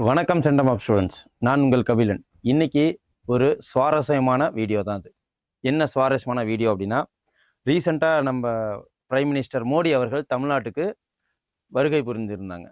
வணக்கம் centum of students நான் உங்கள் கபிலன். இன்னைக்கு ஒரு சுவாரஸ்யமான வீடியோ தான் அது. என்ன சுவாரஸ்யமான வீடியோ அப்படின்னா ரீசெண்டாக நம்ம பிரைம் மினிஸ்டர் மோடி அவர்கள் தமிழ்நாட்டுக்கு வருகை புரிந்திருந்தாங்க.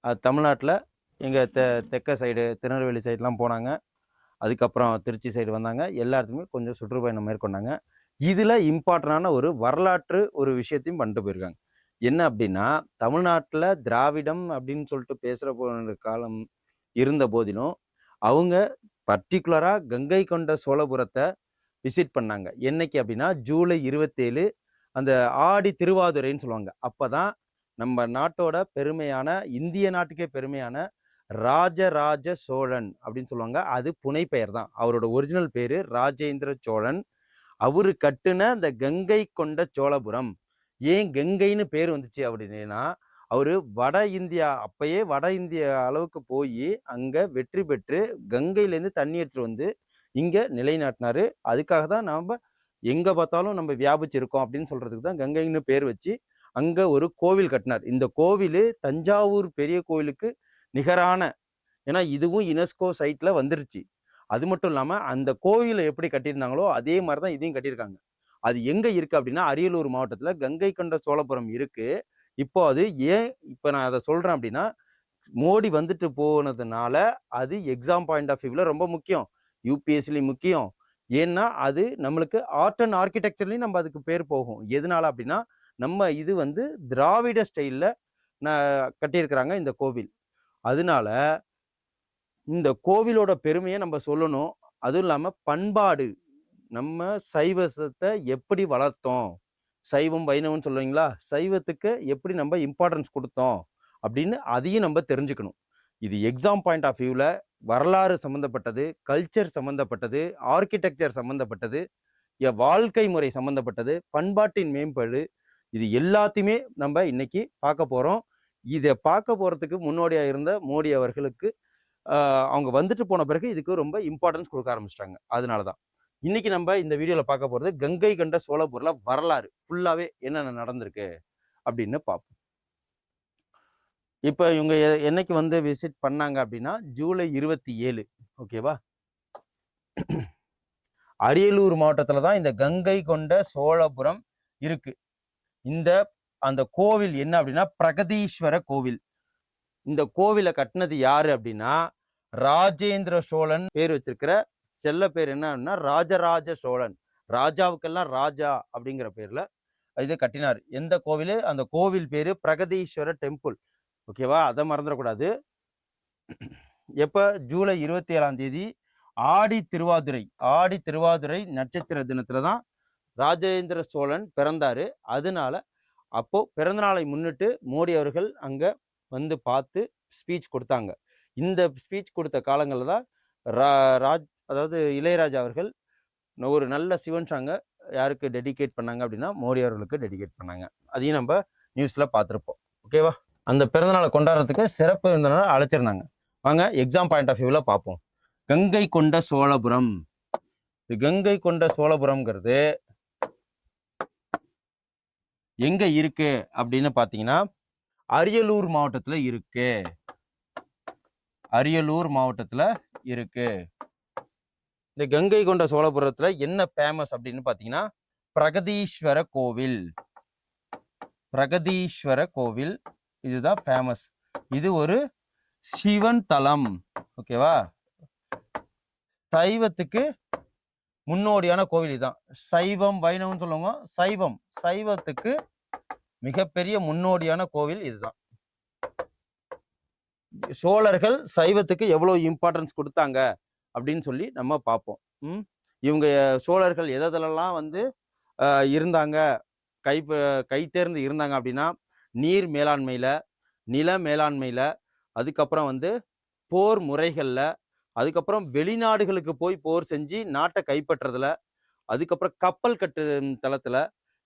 அது தமிழ்நாட்டில் எங்கள் தெ தெற்க சைடு திருநெல்வேலி சைடுலாம் போனாங்க. அதுக்கப்புறம் திருச்சி சைடு வந்தாங்க. எல்லாத்துக்குமே கொஞ்சம் சுற்றுப்பயணம் மேற்கொண்டாங்க. இதில் இம்பார்ட்டண்டான ஒரு வரலாற்று ஒரு விஷயத்தையும் பண்ணிட்டு போயிருக்காங்க. என்ன அப்படின்னா தமிழ்நாட்டில் திராவிடம் அப்படின்னு சொல்லிட்டு பேசுகிற போன காலம் இருந்த போதிலும் அவங்க பர்டிகுலராக கங்கை கொண்ட சோழபுரத்தை விசிட் பண்ணாங்க. என்னைக்கு அப்படின்னா ஜூலை இருபத்தேழு அந்த ஆடி திருவாதுரைன்னு சொல்லுவாங்க. அப்போ தான் நம்ம நாட்டோட பெருமையான இந்திய நாட்டுக்கே பெருமையான ராஜராஜ சோழன் அப்படின்னு சொல்லுவாங்க. அது புனைப்பெயர் தான் அவரோட ஒரிஜினல் பேர் ராஜேந்திர சோழன். அவரு கட்டுன அந்த கங்கை கொண்ட சோழபுரம். ஏன் கங்கைன்னு பேர் வந்துச்சு அப்படின்னா அவர் வட இந்தியா அப்பயே வட இந்திய அளவுக்கு போய் அங்கே வெற்றி பெற்று கங்கையிலேருந்து தண்ணி எடுத்துகிட்டு வந்து இங்கே நிலைநாட்டினாரு. அதுக்காக தான் நாம் எங்கே பார்த்தாலும் நம்ம வியாபிச்சிருக்கோம் அப்படின்னு சொல்கிறதுக்கு தான் கங்கைன்னு பேர் வச்சு அங்கே ஒரு கோவில் கட்டினார். இந்த கோவில் தஞ்சாவூர் பெரிய கோவிலுக்கு நிகரான ஏன்னா இதுவும் யுனெஸ்கோ சைட்டில் வந்துருச்சு. அது மட்டும் இல்லாமல் அந்த கோவிலை எப்படி கட்டியிருந்தாங்களோ அதே மாதிரி தான் இதையும் கட்டியிருக்காங்க. அது எங்கே இருக்குது அப்படின்னா அரியலூர் மாவட்டத்தில் கங்கை கொண்ட சோழபுரம் இருக்குது இப்போ அது ஏன் இப்போ நான் அதை சொல்கிறேன் அப்படின்னா மோடி வந்துட்டு போனதுனால அது எக்ஸாம் பாயிண்ட் ஆஃப் வியூவில் ரொம்ப முக்கியம். யூபிஎஸ்சிலையும் முக்கியம். ஏன்னா அது நம்மளுக்கு ஆர்ட் அண்ட் ஆர்கிடெக்சர்லையும் நம்ம அதுக்கு பேர் போகும். எதனால அப்படின்னா நம்ம இது வந்து திராவிட ஸ்டைலில் கட்டியிருக்கிறாங்க இந்த கோவில். அதனால இந்த கோவிலோட பெருமையை நம்ம சொல்லணும். அதுவும் இல்லாமல் பண்பாடு. நம்ம சைவசத்தை எப்படி வளர்த்தோம்? சைவம் வைணவம்னு சொல்லுவீங்களா? சைவத்துக்கு எப்படி நம்ம இம்பார்ட்டன்ஸ் கொடுத்தோம்? அப்படின்னு அதையும் நம்ம தெரிஞ்சுக்கணும். இது எக்ஸாம் பாயிண்ட் ஆஃப் வியூவில் வரலாறு சம்மந்தப்பட்டது கல்ச்சர் சம்மந்தப்பட்டது ஆர்கிடெக்சர் சம்மந்தப்பட்டது என் வாழ்க்கை முறை சம்மந்தப்பட்டது பண்பாட்டின் மேம்பாடு. இது எல்லாத்தையுமே நம்ம இன்னைக்கு பார்க்க போகிறோம் இதை பார்க்க போகிறதுக்கு முன்னோடியாக இருந்த மோடி அவர்களுக்கு அவங்க வந்துட்டு போன பிறகு இதுக்கு ரொம்ப இம்பார்ட்டன்ஸ் கொடுக்க ஆரம்பிச்சிட்டாங்க. அதனால தான் இன்னைக்கு நம்ம இந்த வீடியோவில் பார்க்க போகிறது கங்கை கண்ட சோழபுரில் வரலாறு ஃபுல்லாகவே என்னென்ன நடந்திருக்கு அப்படின்னு பார்ப்போம். இப்போ இவங்க என்னைக்கு வந்து விசிட் பண்ணாங்க அப்படின்னா ஜூலை இருபத்தி ஏழு ஓகேவா அரியலூர் மாவட்டத்தில் தான் இந்த கங்கை கொண்ட சோழபுரம் இருக்கு. இந்த அந்த கோவில் என்ன அப்படின்னா பிரகதீஸ்வர கோவில். இந்த கோவிலை கட்டினது யாரு அப்படின்னா ராஜேந்திர சோழன் பேர் வச்சிருக்கிற செல்ல பேர் என்ன ராஜராஜ சோழன். ராஜாவுக்கெல்லாம் ராஜா அப்படிங்கிற பேர்ல இது கட்டினார். எந்த கோவில்? அந்த கோவில் பேரு பிரகதீஸ்வர டெம்பிள். ஓகேவா? அதை மறந்துடக்கூடாது. எப்போ? ஜூலை இருபத்தி ஏழாம் தேதி ஆடி திருவாதிரை. ஆடி திருவாதிரை நட்சத்திர தினத்துல தான் ராஜேந்திர சோழன் பிறந்தாரு. அதனால அப்போ பிறந்தநாளை முன்னிட்டு மோடி அவர்கள் அங்க வந்து பார்த்து ஸ்பீச் கொடுத்தாங்க. இந்த ஸ்பீச் கொடுத்த காலங்களில் தான் ரா ராஜ் அதாவது இளையராஜா அவர்கள் ஒரு நல்ல சிவன் சாங்கை யாருக்கு டெடிகேட் பண்ணாங்க அப்படின்னா மோடி அவர்களுக்கு டெடிகேட் பண்ணாங்க. அதையும் நம்ம நியூஸில் பார்த்துருப்போம். ஓகேவா அந்த பிறந்தநாளை கொண்டாடுறதுக்கு சிறப்பு இருந்தனால அழைச்சிருந்தாங்க. வாங்க எக்ஸாம் பாயிண்ட் ஆஃப் வியூவில் பார்ப்போம். கங்கை கொண்ட சோழபுரம். இது கங்கை கொண்ட சோழபுரம்ங்கிறது எங்கே இருக்குது அப்படின்னு பார்த்தீங்கன்னா அரியலூர் மாவட்டத்துல இருக்கு. அரியலூர் மாவட்டத்துல இருக்கு. இந்த கங்கை கொண்ட சோழபுரத்துல என்ன ஃபேமஸ் அப்படின்னு பாத்தீங்கன்னா பிரகதீஸ்வர கோவில். பிரகதீஸ்வர கோவில் இதுதான் ஃபேமஸ் இது ஒரு சிவன் தலம் ஓகேவா சைவத்துக்கு முன்னோடியான கோவில் இதுதான் சைவம் வைணவம் சொல்லுவாங்க. சைவம் சைவத்துக்கு மிகப்பெரிய முன்னோடியான கோவில் இதுதான். சோழர்கள் சைவத்துக்கு எவ்வளோ இம்பார்ட்டன்ஸ் கொடுத்தாங்க அப்படின்னு சொல்லி நம்ம பார்ப்போம். இவங்க சோழர்கள் எதெல்லாம் வந்து இருந்தாங்க? கை கை தேர்ந்து இருந்தாங்க அப்படின்னா நீர் மேலாண்மையில் நில மேலாண்மையில் அதுக்கப்புறம் வந்து போர் முறைகளில் அதுக்கப்புறம் வெளிநாடுகளுக்கு போய் போர் செஞ்சு நாட்டை கைப்பற்றுறதுல அதுக்கப்புறம் கப்பல் கட்டு தளத்துல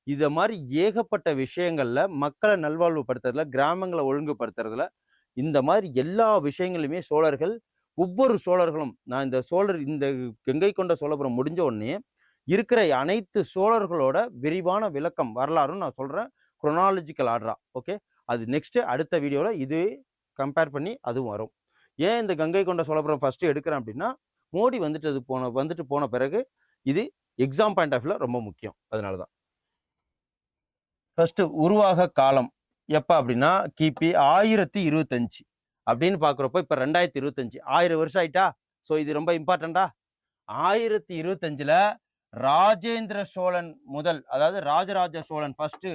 இதை மாதிரி ஏகப்பட்ட விஷயங்களில் மக்களை நல்வாழ்வுபடுத்துறதுல கிராமங்களை ஒழுங்குபடுத்துறதுல இந்த மாதிரி எல்லா விஷயங்களுமே சோழர்கள் ஒவ்வொரு சோழர்களும் நான் இந்த சோழர் இந்த கங்கை கொண்ட சோழபுரம் முடிஞ்ச உடனே இருக்கிற அனைத்து சோழர்களோட விரிவான விளக்கம் வரலாறுன்னு நான் சொல்கிறேன் குரோனாலஜிக்கல் ஆர்டரா ஓகே அது நெக்ஸ்ட்டு அடுத்த வீடியோவில் இது கம்பேர் பண்ணி அதுவும் வரும். ஏன் இந்த கங்கை கொண்ட சோழபுரம் ஃபஸ்ட்டு எடுக்கிறேன் அப்படின்னா மோடி வந்துட்டது போன வந்துட்டு போன பிறகு இது எக்ஸாம் பாயிண்ட் ஆஃப் வியூவில் ரொம்ப முக்கியம். அதனால தான். ஃபஸ்ட்டு உருவாக காலம். எப்போ அப்படின்னா கிபி ஆயிரத்தி இருபத்தஞ்சு. அப்படின்னு பார்க்குறப்ப இப்போ ரெண்டாயிரத்தி இருபத்தஞ்சு. ஆயிரம் வருஷம் ஆயிட்டா? ஸோ இது ரொம்ப இம்பார்ட்டண்டா ஆயிரத்தி இருபத்தஞ்சில் ராஜேந்திர சோழன் முதல் அதாவது ராஜராஜ சோழன் ஃபர்ஸ்ட்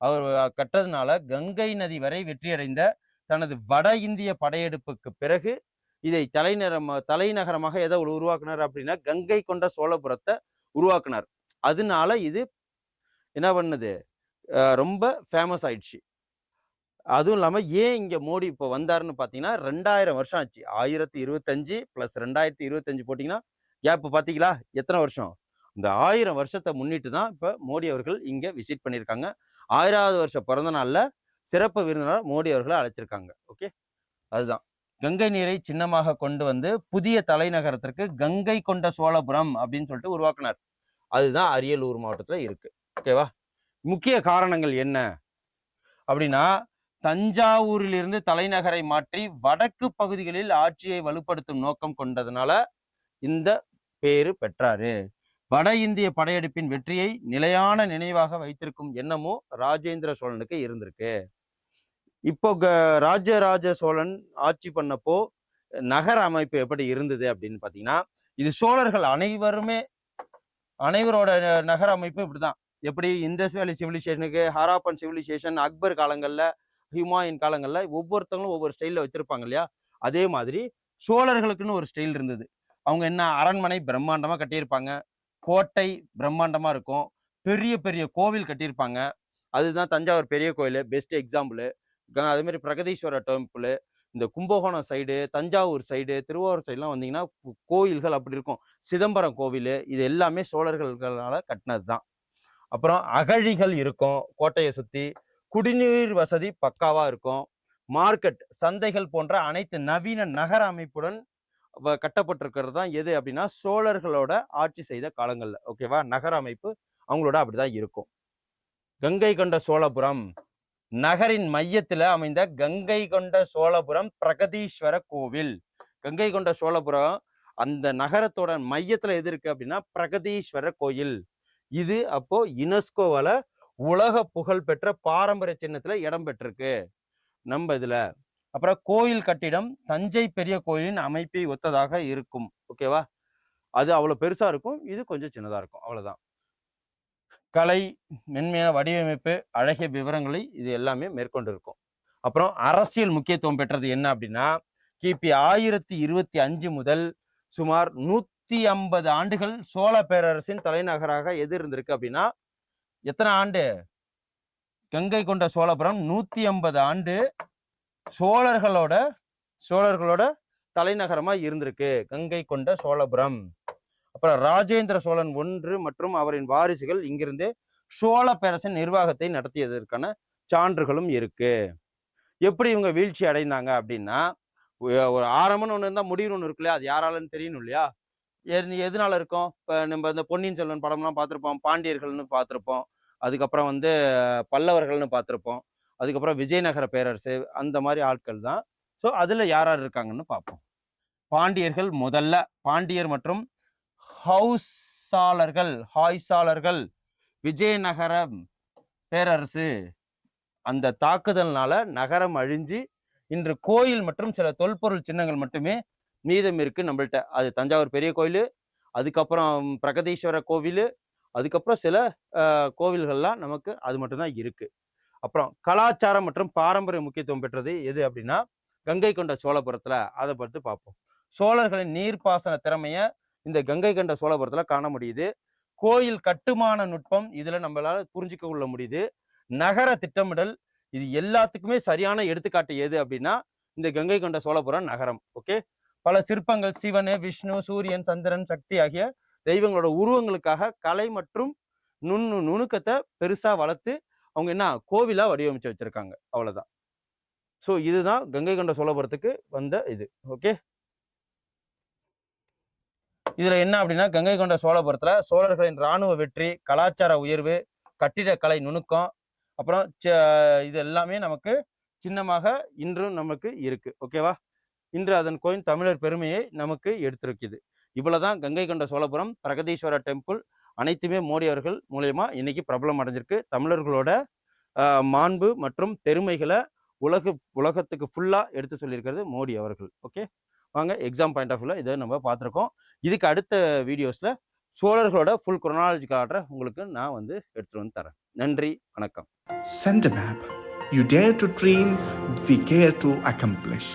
அவர் கட்டதுனால கங்கை நதி வரை வெற்றியடைந்த தனது வட இந்திய படையெடுப்புக்கு பிறகு இதை தலைநகரமா தலைநகரமாக எதை உருவாக்குனார் அப்படின்னா கங்கை கொண்ட சோழபுரத்தை உருவாக்குனார். அதனால இது என்ன பண்ணுது? ரொம்ப ஃபேமஸ் ஆயிடுச்சு. அதுவும் இல்லாமல் ஏன் இங்கே மோடி இப்போ வந்தாருன்னு பார்த்தீங்கன்னா ரெண்டாயிரம் வருஷம் ஆச்சு. ஆயிரத்தி இருபத்தஞ்சு ப்ளஸ் ரெண்டாயிரத்தி இருபத்தஞ்சு போட்டிங்கன்னா ஏன் இப்போ பார்த்தீங்களா எத்தனை வருஷம்? இந்த ஆயிரம் வருஷத்தை முன்னிட்டு தான் இப்போ மோடி அவர்கள் இங்கே விசிட் பண்ணியிருக்காங்க. ஆயிராவது வருஷம் பிறந்த நாளில் சிறப்பு விருந்தினர் மோடி அவர்களை அழைச்சிருக்காங்க. ஓகே? அதுதான். கங்கை நீரை சின்னமாக கொண்டு வந்து புதிய தலைநகரத்திற்கு கங்கை கொண்ட சோழபுரம் அப்படின்னு சொல்லிட்டு உருவாக்குனார். அதுதான் அரியலூர் மாவட்டத்தில் இருக்குது ஓகேவா? முக்கிய காரணங்கள் என்ன? அப்படின்னா தஞ்சாவூரிலிருந்து தலைநகரை மாற்றி வடக்கு பகுதிகளில் ஆட்சியை வலுப்படுத்தும் நோக்கம் கொண்டதுனால இந்த பேரு பெற்றாரு. வட இந்திய படையெடுப்பின் வெற்றியை நிலையான நினைவாக வைத்திருக்கும் எண்ணமும் ராஜேந்திர சோழனுக்கு இருந்திருக்கு. இப்போ க- ராஜராஜ சோழன் ஆட்சி பண்ணப்போ நகர அமைப்பு எப்படி இருந்தது அப்படின்னு பார்த்தீங்கன்னா இது சோழர்கள் அனைவருமே அனைவரோட ந- நகர அமைப்பு இப்படிதான் எப்படி இண்டஸ் வேலி சிவிலைசேஷனுக்கு ஹராப்பன் சிவிலைசேஷன் அக்பர் காலங்களில் ஹிமாயின் காலங்களில் ஒவ்வொருத்தவங்களும் ஒவ்வொரு ஸ்டைலில் வச்சுருப்பாங்க இல்லையா? அதே மாதிரி சோழர்களுக்குன்னு ஒரு ஸ்டைல் இருந்தது. அவங்க என்ன அரண்மனை பிரம்மாண்டமாக கட்டியிருப்பாங்க. கோட்டை பிரம்மாண்டமாக இருக்கும். பெரிய பெரிய கோவில் கட்டியிருப்பாங்க. அதுதான் தஞ்சாவூர் பெரிய கோயில் பெஸ்ட் எக்ஸாம்பிள் அதே பிரகதீஸ்வர பிரகதீஸ்வரர் டெம்பிள் இந்த கும்பகோணம் சைடு தஞ்சாவூர் சைடு திருவாரூர் சைடுலாம் வந்தீங்கன்னா கோயில்கள் அப்படி இருக்கும். சிதம்பரம் கோவில் இது எல்லாமே சோழர்களால் கட்டினது தான் அப்புறம் அகழிகள் இருக்கும் கோட்டையை சுற்றி குடிநீர் வசதி பக்காவாக இருக்கும். மார்க்கெட் சந்தைகள் போன்ற அனைத்து நவீன நகர அமைப்புடன் கட்டப்பட்டிருக்கிறது தான் எது அப்படின்னா சோழர்களோட ஆட்சி செய்த காலங்களில். ஓகேவா நகர அமைப்பு அவங்களோட அப்படிதான் இருக்கும். கங்கை கொண்ட சோழபுரம். நகரின் மையத்தில் அமைந்த கங்கை கொண்ட சோழபுரம் பிரகதீஸ்வர கோவில். கங்கை கொண்ட சோழபுரம் அந்த நகரத்தோட மையத்தில் எது இருக்கு அப்படின்னா பிரகதீஸ்வர கோயில். இது அப்போ யுனெஸ்கோவால உலக புகழ் பெற்ற பாரம்பரிய சின்னத்துல இடம் பெற்றிருக்கு. நம்ம இதுல. அப்புறம் கோயில் கட்டிடம் தஞ்சை பெரிய கோயிலின் அமைப்பை ஒத்ததாக இருக்கும். ஓகேவா அது அவ்வளவு பெருசா இருக்கும். இது கொஞ்சம் சின்னதா இருக்கும். அவ்வளவுதான். கலை மென்மையான வடிவமைப்பு அழகிய விவரங்களை இது எல்லாமே மேற்கொண்டு இருக்கும் அப்புறம் அரசியல் முக்கியத்துவம் பெற்றது என்ன அப்படின்னா கிபி ஆயிரத்தி இருபத்தி அஞ்சு முதல் சுமார் நூத்தி ஐம்பது ஆண்டுகள் சோழ பேரரசின் தலைநகராக எது இருந்திருக்கு அப்படின்னா எத்தனை ஆண்டு? கங்கை கொண்ட சோழபுரம் நூத்தி ஐம்பது ஆண்டு சோழர்களோட சோழர்களோட தலைநகரமா இருந்திருக்கு. கங்கை கொண்ட சோழபுரம். அப்புறம் ராஜேந்திர சோழன் ஒன்று மற்றும் அவரின் வாரிசுகள் இங்கிருந்து சோழ பேரரசின் நிர்வாகத்தை நடத்தியதற்கான சான்றுகளும் இருக்கு. எப்படி இவங்க வீழ்ச்சி அடைந்தாங்க அப்படின்னா ஒரு ஆரம்பம்னு ஒன்று இருந்தால் முடிவுன்னு ஒன்று இருக்கு இல்லையா அது யாராலன்னு தெரியணும் இல்லையா? எதனால இருக்கும்? இப்போ நம்ம இந்த பொன்னியின் செல்வன் படம்லாம் பார்த்துருப்போம். பாண்டியர்கள்னு பார்த்துருப்போம். அதுக்கப்புறம் வந்து பல்லவர்கள்னு பார்த்துருப்போம். அதுக்கப்புறம் விஜயநகர பேரரசு அந்த மாதிரி ஆட்கள் தான். ஸோ அதில் யார் யார் இருக்காங்கன்னு பார்ப்போம். பாண்டியர்கள் முதல்ல பாண்டியர் மற்றும் ஹவுஸாளர்கள் ஹாய்ஸாளர்கள் விஜயநகர பேரரசு. அந்த தாக்குதல்னால நகரம் அழிஞ்சு இன்று கோயில் மற்றும் சில தொல்பொருள் சின்னங்கள் மட்டுமே மீதம் இருக்குது நம்மள்ட்ட. அது தஞ்சாவூர் பெரிய கோயில் அதுக்கப்புறம் பிரகதீஸ்வர கோவில் அதுக்கப்புறம் சில கோவில்கள்லாம் நமக்கு அது மட்டும்தான் இருக்குது அப்புறம் கலாச்சாரம் மற்றும் பாரம்பரிய முக்கியத்துவம் பெற்றது எது அப்படின்னா கங்கை கொண்ட சோழபுரத்தில் அதை பற்றி பார்ப்போம். சோழர்களின் நீர்ப்பாசன திறமையை இந்த கங்கை கொண்ட சோழபுரத்தில் காண முடியுது. கோயில் கட்டுமான நுட்பம் இதில் நம்மளால் புரிஞ்சுக்க கொள்ள முடியுது. நகர திட்டமிடல் இது எல்லாத்துக்குமே சரியான எடுத்துக்காட்டு எது அப்படின்னா இந்த கங்கை கொண்ட சோழபுரம் நகரம். ஓகே? பல சிற்பங்கள் சிவனு விஷ்ணு சூரியன் சந்திரன் சக்தி ஆகிய தெய்வங்களோட உருவங்களுக்காக கலை மற்றும் நுண்ணு நுணுக்கத்தை பெருசா வளர்த்து அவங்க என்ன கோவிலா வடிவமைச்சு வச்சிருக்காங்க. அவ்வளவுதான். ஸோ இதுதான் கங்கை கொண்ட சோழபுரத்துக்கு வந்த இது. ஓகே இதுல என்ன அப்படின்னா கங்கை கொண்ட சோழபுரத்துல சோழர்களின் இராணுவ வெற்றி கலாச்சார உயர்வு கட்டிடக்கலை நுணுக்கம் அப்புறம் ச- இது எல்லாமே நமக்கு சின்னமாக இன்றும் நமக்கு இருக்கு. ஓகேவா இன்று அதன் கோயில் தமிழர் பெருமையை நமக்கு எடுத்திருக்குது. இவ்வளவுதான் கங்கை கொண்ட சோழபுரம் பிரகதீஸ்வரர் டெம்பிள் அனைத்துமே மோடி அவர்கள் மூலயமா இன்னைக்கு பிரபலம் அடைஞ்சிருக்கு. தமிழர்களோட மாண்பு மற்றும் பெருமைகளை உலக உலகத்துக்கு ஃபுல்லாக எடுத்து சொல்லியிருக்கிறது மோடி அவர்கள். ஓகே வாங்க எக்ஸாம் பாயிண்ட் ஆஃப் வியூவில் இதை நம்ம பார்த்துருக்கோம். இதுக்கு அடுத்த வீடியோஸில் சோழர்களோட ஃபுல் குரோனாலஜி காட்டுற உங்களுக்கு நான் வந்து எடுத்துகிட்டு வந்து தரேன். நன்றி வணக்கம். Send map you dare to dream we care to accomplish.